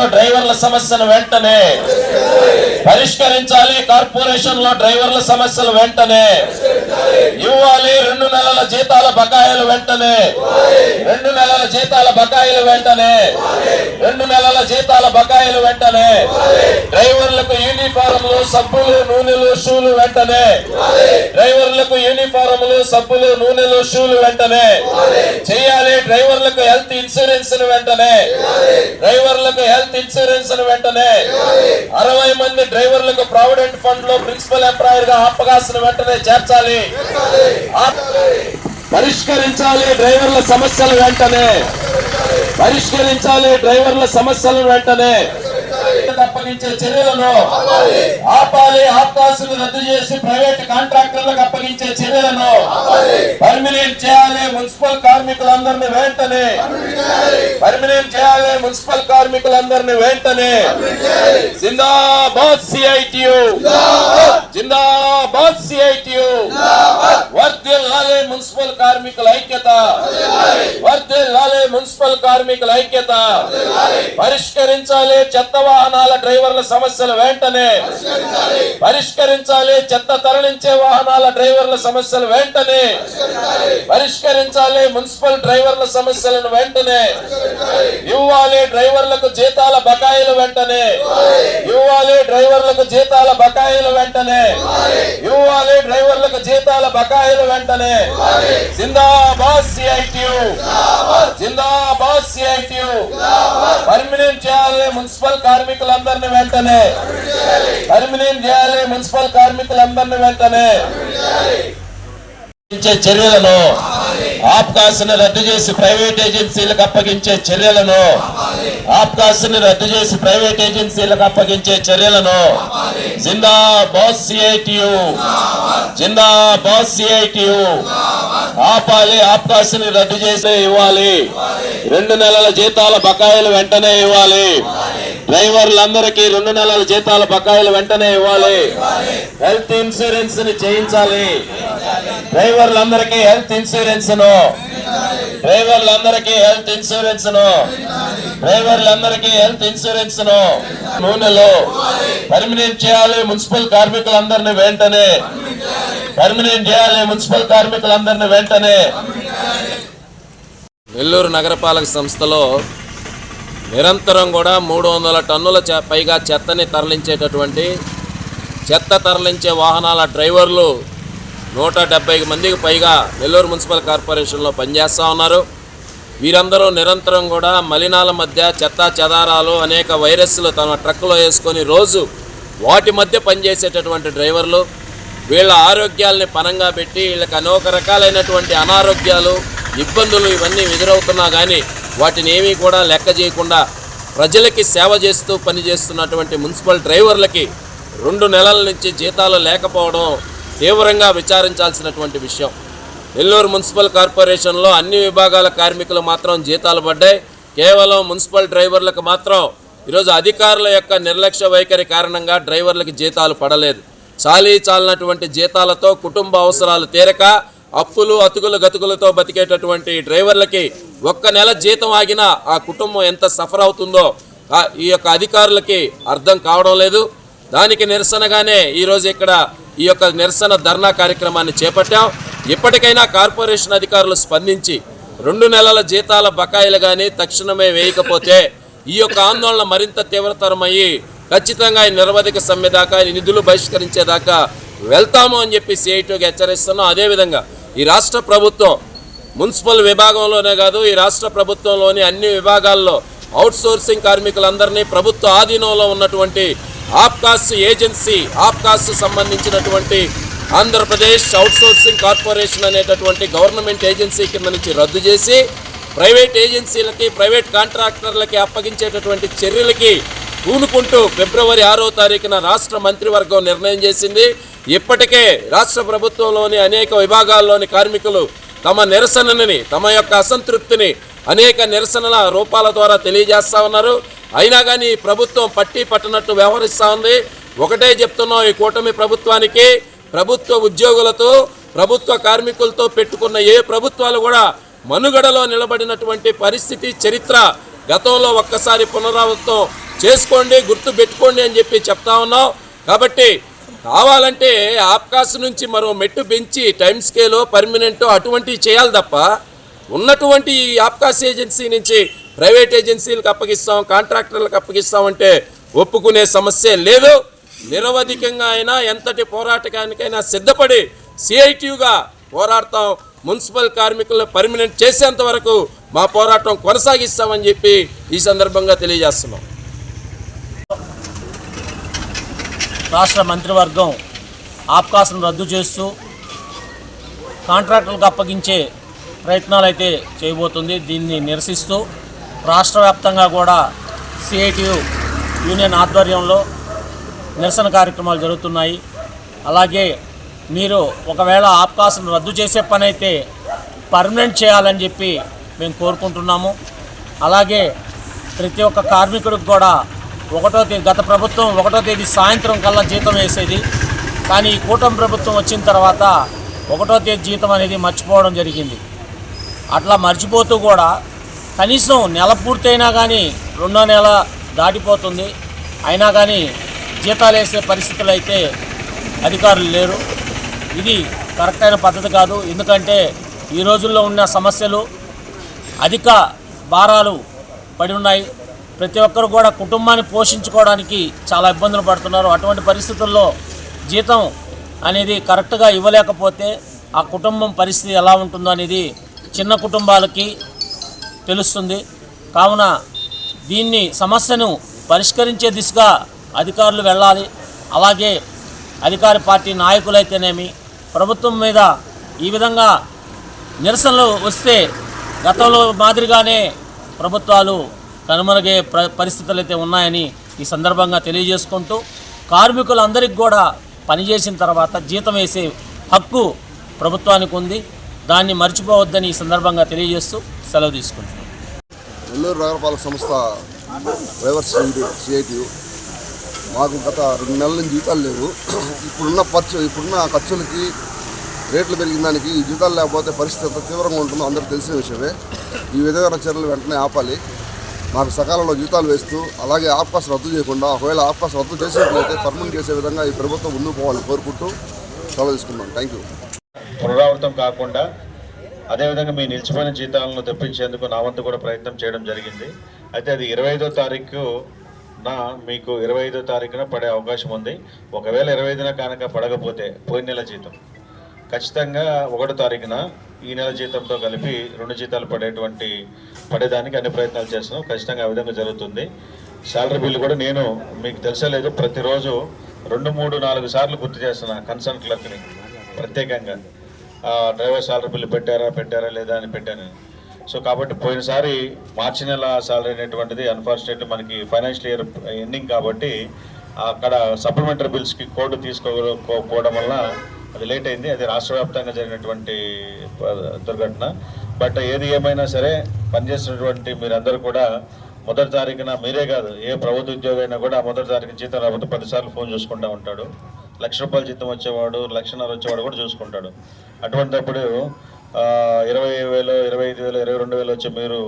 లో డ్రైవర్ల సమస్యను వెంటనే. పరిష్కరించాలి కార్పొరేషన్లో డ్రైవర్ల సమస్యలు వెంటనే. ఇవ్వాలి రెండు నెలల జీతాల బకాయిలు వెంటనే. రెండు నెలల జీతాల బకాయిలు వెంటనే. రెండు నెలల జీతాల బకాయిలు వెంటనే. డ్రైవర్లకు యూనిఫారంలు సబ్బులు నూనెలు షూలు వెంటనే. డ్రైవర్లకు యూనిఫారంలు సబ్బులు నూనెలు షూలు వెంటనే. చేయాలి డ్రైవర్లకు హెల్త్ ఇన్సూరెన్స్ వెంటనే. హెల్త్ వెంటనే అరవై మంది డ్రైవర్లకు ప్రావిడెంట్ ఫండ్లో ప్రిన్సిపల్ ఎంప్లాయర్గా అప్పగాసిన వెంటనే చేర్చాలి. పరిష్కరించాలి డ్రైవర్ల సమస్యలు వెంటనే. పరిష్కరించాలి డ్రైవర్ల సమస్యలు వెంటనే. అప్పగించే చర్యలను ఆపాలి. ఆప్తాసులు రద్దు చేసి ప్రైవేట్ కాంట్రాక్టర్లకు అప్పగించే చర్యలను పర్మినెంట్ చేయాలి మున్సిపల్ కార్మికులందరినీ వెంటనే. పర్మినెంట్ చేయాలి. మున్సిపల్ కార్మికులందరినీ వెంటనే. జిందాబాద్ సిఐటియు. జిందాబాద్. సిఐటియు. వర్ధిల్లాలి మున్సిపల్ కార్మికుల ఐక్యత. వర్ధిల్లాలి మున్సిపల్ కార్మికుల ఐక్యత. పరిష్కరించాలి చెత్త వాహనాల డ్రైవర్ల సమస్యలు వెంటనే. పరిష్కరించాలి చెత్త తరలించే వాహనాల డ్రైవర్ల సమస్యలు వెంటనే. పరిష్కరించాలి మున్సిపల్ డ్రైవర్ల సమస్యలను వెంటనే. ఇవ్వాలి డ్రైవర్లకు జీతాల బకాయిలు వెంటనే. ఇవ్వాలి డ్రైవర్లకు జీతాల బకాయిలు వెంటనే. ఇవ్వాలి డ్రైవర్లకు జీతాల బకాయి బకాయిలు వెంటనే. జిందాబాద్ సిఐటియు జిందాబాద్. సిఐటియు పర్మినెంట్ చేయాలి మున్సిపల్ కార్మికులందరినీ వెంటనే. పర్మినెంట్ చేయాలి. మున్సిపల్ కార్మికులందరినీ వెంటనే. ఇచ్చే చర్యలను ఆప్కాస్ని రద్దు చేసి ప్రైవేట్ ఏజెన్సీలకు అప్పగించే చర్యలను ఆప్కాస్ని రద్దు చేసి ప్రైవేట్ ఏజెన్సీలకు అప్పగించే చర్యలను జిందా బాస్ సిఐటియు జిందా బాస్ సిఐటియు ఆపాలి ఆప్కాస్ని రద్దు చేసి ఇవ్వాలి. రెండు నెలల జీతాల బకాయిలు వెంటనే ఇవ్వాలి. డ్రైవర్లందరికీ రెండు నెలల జీతాల బకాయిలు వెంటనే ఇవ్వాలి. హెల్త్ ఇన్సూరెన్స్ని చేయించాలి. డ్రైవర్లందరికీ హెల్త్ ఇన్సూరెన్స్ను డ్రైవర్లందరికీ హెల్త్ ఇన్సూరెన్స్ను డ్రైవర్లందరికీ హెల్త్ ఇన్సూరెన్స్ను నూనెలో పర్మినెంట్ చేయాలి మున్సిపల్ కార్మికులందరినీ వెంటనే. పర్మినెంట్ చేయాలి మున్సిపల్ కార్మికులందరినీ వెంటనే. నెల్లూరు నగరపాలక సంస్థలో నిరంతరం కూడా మూడు వందల టన్నుల పైగా చెత్తని తరలించేటటువంటి చెత్త తరలించే వాహనాల డ్రైవర్లు నూట డెబ్బై మందికి పైగా నెల్లూరు మున్సిపల్ కార్పొరేషన్లో పనిచేస్తూ ఉన్నారు. వీరందరూ నిరంతరం కూడా మలినాల మధ్య చెత్త చెదారాలు అనేక వైరస్లు తమ ట్రక్కులో వేసుకొని రోజు వాటి మధ్య పనిచేసేటటువంటి డ్రైవర్లు వీళ్ళ ఆరోగ్యాల్ని పనంగా పెట్టి వీళ్ళకి అనేక రకాలైనటువంటి అనారోగ్యాలు ఇబ్బందులు ఇవన్నీ ఎదురవుతున్నా కానీ వాటిని ఏమీ కూడా లెక్క చేయకుండా ప్రజలకి సేవ చేస్తూ పనిచేస్తున్నటువంటి మున్సిపల్ డ్రైవర్లకి రెండు నెలల నుంచి జీతాలు లేకపోవడం తీవ్రంగా విచారించాల్సినటువంటి విషయం. నెల్లూరు మున్సిపల్ కార్పొరేషన్లో అన్ని విభాగాల కార్మికులు మాత్రం జీతాలు పడ్డాయి. కేవలం మున్సిపల్ డ్రైవర్లకు మాత్రం ఈరోజు అధికారుల యొక్క నిర్లక్ష్య వైఖరి కారణంగా డ్రైవర్లకు జీతాలు పడలేదు. చాలీ చాలినటువంటి జీతాలతో కుటుంబ అవసరాలు తీరక అప్పులు అతుకులు గతుకులతో బతికేటటువంటి డ్రైవర్లకి ఒక్క నెల జీతం ఆగినా ఆ కుటుంబం ఎంత సఫర్ అవుతుందో ఈ యొక్క అధికారులకి అర్థం కావడం లేదు. దానికి నిరసనగానే ఈరోజు ఇక్కడ ఈ యొక్క నిరసన ధర్నా కార్యక్రమాన్ని చేపట్టాం. ఇప్పటికైనా కార్పొరేషన్ అధికారులు స్పందించి రెండు నెలల జీతాల బకాయిలు కానీ తక్షణమే వేయకపోతే ఈ యొక్క ఆందోళన మరింత తీవ్రతరమయ్యి ఖచ్చితంగా ఈ నిరవధిక సమ్మె దాకా నిధులు బహిష్కరించేదాకా వెళ్తాము అని చెప్పి సిఐటీకి హెచ్చరిస్తున్నాం. అదేవిధంగా ఈ రాష్ట్ర ప్రభుత్వం మున్సిపల్ విభాగంలోనే కాదు ఈ రాష్ట్ర ప్రభుత్వంలోని అన్ని విభాగాల్లో అవుట్ సోర్సింగ్ కార్మికులందరినీ ప్రభుత్వ ఆధీనంలో ఉన్నటువంటి ఆప్కాస్ ఏజెన్సీ ఆప్కాస్ సంబంధించినటువంటి ఆంధ్రప్రదేశ్ అవుట్సోర్సింగ్ కార్పొరేషన్ అనేటటువంటి గవర్నమెంట్ ఏజెన్సీ కింద నుంచి రద్దు చేసి ప్రైవేట్ ఏజెన్సీలకి ప్రైవేట్ కాంట్రాక్టర్లకి అప్పగించేటటువంటి చర్యలకి పూనుకుంటూ ఫిబ్రవరి ఆరో తారీఖున రాష్ట్ర మంత్రివర్గం నిర్ణయం చేసింది. ఇప్పటికే రాష్ట్ర ప్రభుత్వంలోని అనేక విభాగాల్లోని కార్మికులు తమ నిరసనని తమ యొక్క అసంతృప్తిని అనేక నిరసనల రూపాల ద్వారా తెలియజేస్తూ ఉన్నారు. అయినా కానీ ప్రభుత్వం పట్టి పట్టనట్టు వ్యవహరిస్తూ ఉంది. ఒకటే చెప్తున్నాం ఈ కూటమి ప్రభుత్వానికి ప్రభుత్వ ఉద్యోగులతో ప్రభుత్వ కార్మికులతో పెట్టుకున్న ఏ ప్రభుత్వాలు కూడా మనుగడలో నిలబడినటువంటి పరిస్థితి చరిత్ర గతంలో ఒక్కసారి పునరావృతం చేసుకోండి గుర్తు పెట్టుకోండి అని చెప్పి చెప్తా ఉన్నాం. కాబట్టి కావాలంటే ఆప్కాస్ నుంచి మరో మెట్టు పెంచి టైం స్కేలో పర్మనెంట్ అటువంటివి చేయాలి తప్ప ఉన్నటువంటి ఈ ఆప్కాస్ ఏజెన్సీ నుంచి ప్రైవేట్ ఏజెన్సీలకు అప్పగిస్తాం కాంట్రాక్టర్లకు అప్పగిస్తామంటే ఒప్పుకునే సమస్య లేదు. నిరవధికంగా అయినా ఎంతటి పోరాటకానికైనా సిద్ధపడి సిఐటియుగా పోరాడతాం. మున్సిపల్ కార్మికులను పర్మనెంట్ చేసేంత వరకు మా పోరాటం కొనసాగిస్తామని చెప్పి ఈ సందర్భంగా తెలియజేస్తున్నాం. రాష్ట్ర మంత్రివర్గం ఆప్కాస్ను రద్దు చేస్తూ కాంట్రాక్టులకు అప్పగించే ప్రయత్నాలు అయితే చేయబోతుంది. దీన్ని నిరసిస్తూ రాష్ట్ర వ్యాప్తంగా కూడా సిఐటియు యూనియన్ ఆధ్వర్యంలో నిరసన కార్యక్రమాలు జరుగుతున్నాయి. అలాగే మీరు ఒకవేళ ఆప్కాస్ను రద్దు చేసే పని అయితే పర్మనెంట్ చేయాలని చెప్పి మేము కోరుకుంటున్నాము. అలాగే ప్రతి ఒక్క కార్మికుడికి కూడా ఒకటో తేదీ గత ప్రభుత్వం ఒకటో తేదీ సాయంత్రం కల్లా జీతం వేసేది. కానీ ఈ కూటమి ప్రభుత్వం వచ్చిన తర్వాత ఒకటో తేదీ జీతం అనేది మర్చిపోవడం జరిగింది. అట్లా మర్చిపోతూ కూడా కనీసం నెల పూర్తయినా కానీ రెండో నెల దాటిపోతుంది. అయినా కానీ జీతాలు వేసే పరిస్థితులు అయితే అధికారులు లేరు. ఇది కరెక్ట్ అయిన పద్ధతి కాదు. ఎందుకంటే ఈ రోజుల్లో ఉన్న సమస్యలు అధిక భారాలు పడి ఉన్నాయి. ప్రతి ఒక్కరు కూడా కుటుంబాన్ని పోషించుకోవడానికి చాలా ఇబ్బందులు పడుతున్నారు. అటువంటి పరిస్థితుల్లో జీతం అనేది కరెక్ట్గా ఇవ్వలేకపోతే ఆ కుటుంబం పరిస్థితి ఎలా ఉంటుందో అనేది చిన్న కుటుంబాలకి తెలుస్తుంది. కావున దీన్ని సమస్యను పరిష్కరించే దిశగా అధికారులు వెళ్ళాలి. అలాగే అధికార పార్టీ నాయకులైతేనేమి ప్రభుత్వం మీద ఈ విధంగా నిరసనలు వస్తే గతంలో మాదిరిగానే ప్రభుత్వాలు కనుమరుగే ప్ర పరిస్థితులు అయితే ఉన్నాయని ఈ సందర్భంగా తెలియజేసుకుంటూ కార్మికులందరికీ కూడా పనిచేసిన తర్వాత జీతం వేసే హక్కు ప్రభుత్వానికి ఉంది. దాన్ని మర్చిపోవద్దని ఈ సందర్భంగా తెలియజేస్తూ సెలవు తీసుకుంటున్నాను నెల్లూరు నగరపాలక సంస్థ డ్రైవర్స్ యూనిట్ సిఐటియు మాకు గత రెండు నెలల నుంచి జీతాలు లేవు. ఇప్పుడున్న ఖర్చు ఇప్పుడున్న ఖర్చులకి రేట్లు పెరిగిన దానికి ఈ జీతాలు లేకపోతే పరిస్థితి ఎంత తీవ్రంగా ఉంటుందో అందరికీ తెలిసిన విషయమే. ఈ విధమైన చర్యలు వెంటనే ఆపాలి. మాకు సకాలంలో జీతాలు వేస్తూ అలాగే ఆప్కాస్ రద్దు చేయకుండా ఒకవేళ ఆప్కాస్ రద్దు చేసినట్లయితే పర్మనెంట్ చేసే విధంగా ఈ ప్రభుత్వం ముందుకు పోవాలని కోరుకుంటూ సెలవు తీసుకున్నాం థ్యాంక్ యూ పునరావృతం కాకుండా అదేవిధంగా మీ నిలిచిపోయిన జీతాలను తెప్పించేందుకు నా వంతు కూడా ప్రయత్నం చేయడం జరిగింది. అయితే అది ఇరవై ఐదో తారీఖు నా మీకు ఇరవై ఐదో తారీఖున పడే అవకాశం ఉంది. ఒకవేళ ఇరవై ఐదున కనుక పడకపోతే పోయిన నెల జీతం. ఖచ్చితంగా ఒకటో తారీఖున ఈ నెల జీతంతో కలిపి రెండు జీతాలు పడేటువంటి పడేదానికి అన్ని ప్రయత్నాలు చేస్తున్నాం. ఖచ్చితంగా ఆ విధంగా జరుగుతుంది. శాలరీ బిల్లు కూడా నేను మీకు తెలిసలేదు ప్రతిరోజు రెండు మూడు నాలుగు సార్లు గుర్తు చేస్తున్నా కన్సర్న్ క్లర్క్ని ప్రత్యేకంగా. ఆ, డ్రైవర్ శాలరీ బిల్లు పెట్టారా పెట్టారా లేదా అని పెట్టాను. సో కాబట్టి పోయినసారి మార్చి నెల శాలరీ అనేటువంటిది అన్ఫార్చునేట్లీ మనకి ఫైనాన్షియల్ ఇయర్ ఎండింగ్ కాబట్టి అక్కడ సప్లిమెంటరీ బిల్స్కి కోడ్ తీసుకోకపోవడం వల్ల అది లేట్ అయింది. అది రాష్ట్ర వ్యాప్తంగా జరిగినటువంటి దుర్ఘటన. బట్ ఏది ఏమైనా సరే పనిచేసినటువంటి మీరందరూ కూడా మొదటి తారీఖున మీరే కాదు ఏ ప్రభుత్వ ఉద్యోగి అయినా కూడా మొదటి తారీఖున జీతం రాకపోతే పదిసార్లు ఫోన్ చూసుకుంటూ ఉంటాడు. లక్ష రూపాయల జీతం వచ్చేవాడు లక్షన్నర వచ్చేవాడు కూడా చూసుకుంటాడు. అటువంటిప్పుడు ఇరవై వేలు ఇరవై ఐదు వేలు ఇరవై రెండు వేలు వచ్చి మీరు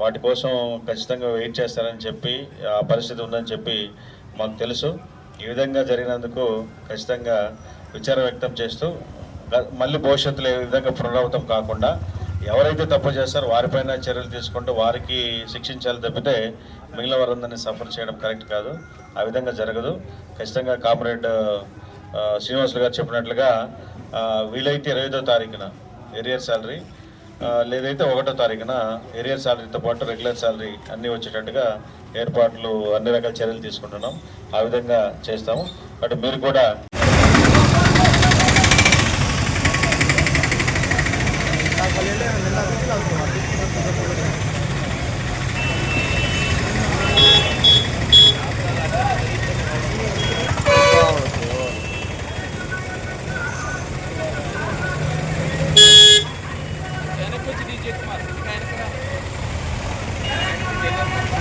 వాటి కోసం ఖచ్చితంగా వెయిట్ చేస్తారని చెప్పి ఆ పరిస్థితి ఉందని చెప్పి మాకు తెలుసు. ఈ విధంగా జరిగినందుకు ఖచ్చితంగా విచారం వ్యక్తం చేస్తూ మళ్ళీ భవిష్యత్తులో ఏ విధంగా పునరావృతం కాకుండా ఎవరైతే తప్పు చేస్తారో వారిపైన చర్యలు తీసుకుంటూ వారికి శిక్షించాలి తప్పితే మిగిలిన వారందరినీ సఫర్ చేయడం కరెక్ట్ కాదు. ఆ విధంగా జరగదు. ఖచ్చితంగా కామ్రేడ్ శ్రీనివాసులు గారు చెప్పినట్లుగా వీలైతే ఇరవైదో తారీఖున ఏరియర్ శాలరీ లేదైతే ఒకటో తారీఖున ఏరియర్ శాలరీతో పాటు రెగ్యులర్ శాలరీ అన్నీ వచ్చేటట్టుగా ఏర్పాట్లు అన్ని రకాల చర్యలు తీసుకుంటున్నాం. ఆ విధంగా చేస్తాము. బట్ మీరు కూడా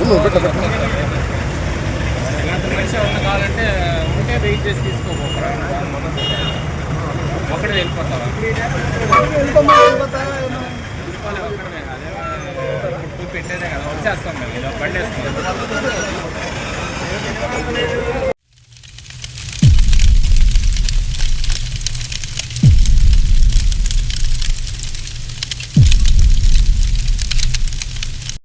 ఉండు, పెట్ట పెట్ట. మనిషి ఉన్న కావాలంటే ఉంటే వెయిట్ చేసి తీసుకోపోతారా ఒకటే వెళ్ళిపోతావా వెళ్ళిపోలే, ఒక్కడే. అదే టూ పెట్టేదే కదా వచ్చేస్తాం మేము. ఇలా బండి వేసుకుంటాం